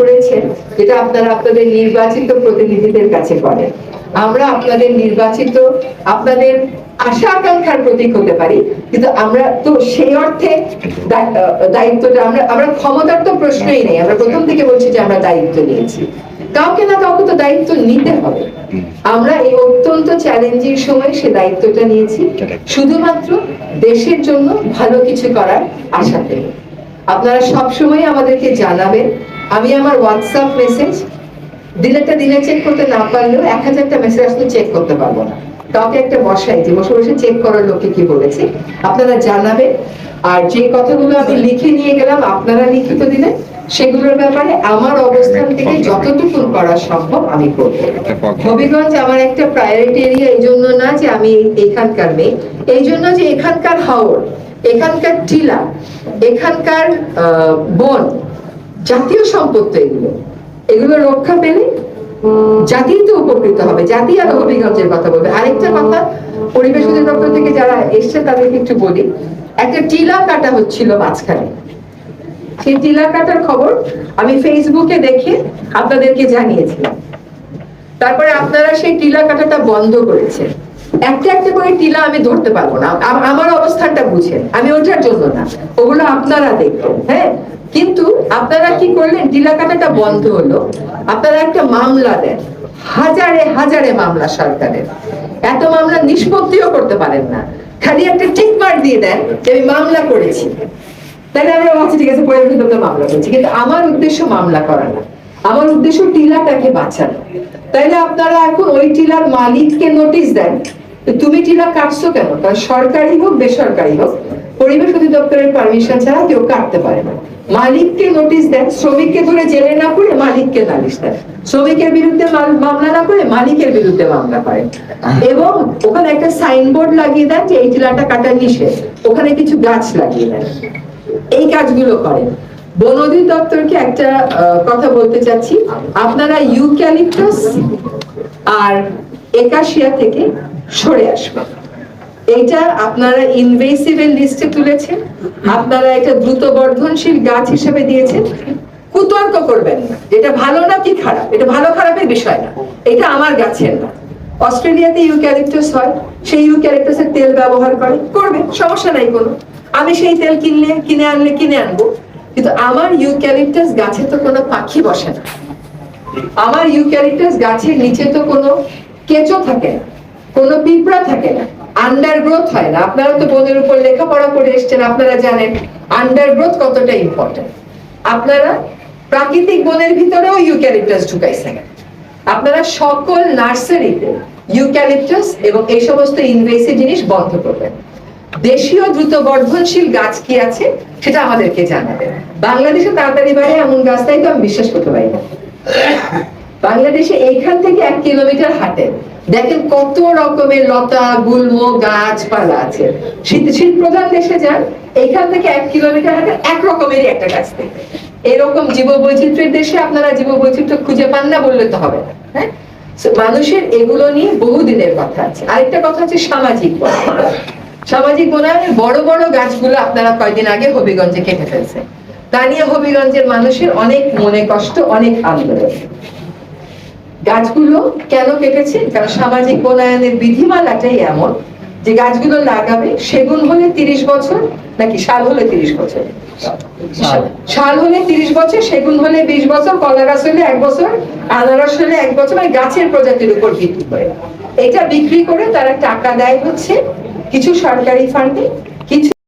করেছেন যেটা আপনারা আপনাদের নির্বাচিত প্রতিনিধিদের কাছে করেন আমরা আপনাদের নির্বাচিত, আপনাদের আশা আকাঙ্ক্ষার প্রতীক হতে পারি, কিন্তু আমরা তো সেই অর্থে দায়িত্বটা, আমরা আমরা ক্ষমতার তো প্রশ্নই নেই। আমরা প্রথম থেকে বলছি যে আমরা দায়িত্ব নিয়েছি। কাউকে না কাউকে তো দায়িত্ব নিতে হবে। আমরা এই অত্যন্ত চ্যালেঞ্জিং সময় সে দায়িত্বটা নিয়েছি। শুধুমাত্র দেশের জন্য ভালো কিছু করার আশা থেকে আপনারা সবসময় আমাদেরকে জানাবেন আমি আমার হোয়াটসঅ্যাপ মেসেজ দিনেরটা দিনে চেক করতে না পারলেও এক হাজারটা মেসেজ আসলে চেক করতে পারব না। কাউকে একটা বসাই যে বসে বসে চেক করার লোকে কি বলেছে? আপনারা জানাবেন। আর যে কথাগুলো আমি লিখে নিয়ে গেলাম আপনারা লিখিত দিলেন সেগুলোর ব্যাপারে আমার অবস্থান থেকে যতটুকু করা সম্ভব আমি করব। হবিগঞ্জ আমার একটা প্রায়োরিটি এরিয়া এই জন্য না যে আমি এখানকার মেয়ে। এই জন্য যে এখানকার হাওর এখানকার টিলা এখানকার বন জাতীয় সম্পদ তো এগুলো। এগুলো রক্ষা পেলে জাতি তো উপকৃত হবে। জাতি আর হবিগঞ্জের কথা বলবে। আরেকটা কথা, পরিবেশ অধিদপ্তর থেকে যারা এসছে তাদেরকে একটু বলি। একটা টিলা কাটা হচ্ছিল মাঝখানে। সেই টিলা কাটার খবর আমি ফেসবুকে দেখে আপনাদেরকে জানিয়েছিলাম। তারপরে আপনারা সেই টিলা কাটাটা বন্ধ করেছেন। একটা একটা করে টিলা আমি ধরতে পারব না। আমার অবস্থানটা বুঝেন। আমি ওটার জন্য না। ওগুলো আপনারা দেখবেন হ্যাঁ? কিন্তু আপনারা কি করলেন? টিলা কাটাটা বন্ধ হলো। আপনারা একটা মামলা দেন। হাজারে হাজারে মামলা সরকারের। এত মামলা নিষ্পত্তিও করতে পারেন না। খালি একটা টিক মার্ক দিয়ে দেন যে আমি মামলা করেছি। তাহলে আমরা ভাবছি, ঠিক আছে পরিবেশ দপ্তর মামলা করছি। কিন্তু আমার উদ্দেশ্য মামলা করা না। আমার উদ্দেশ্য টিলাটাকে বাঁচানো। তাইলে আপনারা এখন ওই টিলার মালিককে নোটিশ দেন তুমি টিলা কাটছো কেন? কারণ সরকারি হোক বেসরকারি হোক পরিবেশ অধিদপ্তরের পারমিশন ছাড়া কেউ কাটতে পারে না। মালিককে নোটিশ দেন, শ্রমিককে ধরে জেলে না করে মালিককে নালিশ দেন। শ্রমিকের বিরুদ্ধে মামলা না করে মালিকের বিরুদ্ধে মামলা করেন। এবং ওখানে একটা সাইনবোর্ড লাগিয়ে দেন যে এই টিলাটা কাটা নিষেধ। ওখানে কিছু গাছ লাগিয়ে দেন। এই কাজগুলো করেন। বন অধিদপ্তরকে একটা কথা বলতে চাচ্ছি। আপনারা ইউক্যালিপটাস আর একাশিয়া থেকে সরে আসবেন। এইটা আপনারা ইনভেসিভের লিস্টে তুলেছেন। আপনারা এটা দ্রুত বর্ধনশীল গাছ হিসেবে দিয়েছেন। কুতর্ক করবেন না। এটা ভালো না কি খারাপ? এটা ভালো খারাপের বিষয় না। এটা আমার গাছের না। অস্ট্রেলিয়াতে ইউক্যালিপটাস হয়। সেই ইউক্যালিপটাসের তেল ব্যবহার করে। করবে সমস্যা নাই কোনো। আমি সেই তেল কিনলে, কিনে আনলে কিনে আনব। কিন্তু আমার ইউক্যালিপটাস গাছে তো কোনো পাখি বসে না। আমার ইউক্যালিপটাস গাছের নিচে তো কোনো কেঁচো থাকে না। কোনো পিঁপড়া থাকে না। আন্ডারগ্রোথ হয় না। আপনারা তো বনের উপর লেখাপড়া করে এসেছেন, আপনারা জানেন। আন্ডারগ্রোথ কতটা ইম্পর্টেন্ট আপনারা প্রাকৃতিক বনের ভিতরেও ইউক্যালিপটাস ঢুকাইছেন। আপনারা সকল নার্সারিতে ইউক্যালিপটাস এবং এই সমস্ত ইনভেসিভ জিনিস বন্ধ করবেন। দেশীয় দ্রুত বর্ধনশীল গাছ কি আছে, সেটা আমাদেরকে জানাবেন। বাংলাদেশে তাড়াতাড়ি বাড়ে, এমন গাছ তাই তো আমি বিশ্বাস করতে পারি না। বাংলাদেশে এইখান থেকে এক কিলোমিটার হাঁটেন। দেখেন কত রকমের লতা, গুল্ম, গাছপালা আছে। শীত শীত প্রধান দেশে যান এইখান থেকে এক কিলোমিটার হাঁটেন এক রকমেরই একটা গাছ দেখবেন। এরকম জীব বৈচিত্র্যের দেশে আপনারা জীব বৈচিত্র্য খুঁজে পান না বললে তো হবে না হ্যাঁ? মানুষের এগুলো নিয়ে বহুদিনের কথা আছে। আরেকটা কথা হচ্ছে সামাজিক। সামাজিক বনায়নের বড় বড় গাছগুলো আপনারা কয়দিন আগে হবিগঞ্জে কেটে ফেলছে তা নিয়ে হবিগঞ্জের মানুষের অনেক মনে কষ্ট, অনেক আন্দোলন। গাছগুলো কেন কেটেছে? কারণ সামাজিক বনায়নের বিধিমালাটাই এমন যে গাছগুলো লাগাবে সেগুন হলে তিরিশ বছর নাকি শাল হলে তিরিশ বছর? শাল। হলে তিরিশ বছর সেগুন হলে বিশ বছর কলা গাছ হলে এক বছর আনারস হলে এক বছর মানে গাছের প্রজাতির উপর ভিত্তি করে। এটা বিক্রি করে তারা টাকা দেয় হচ্ছে কিছু সরকারি ফান্ডে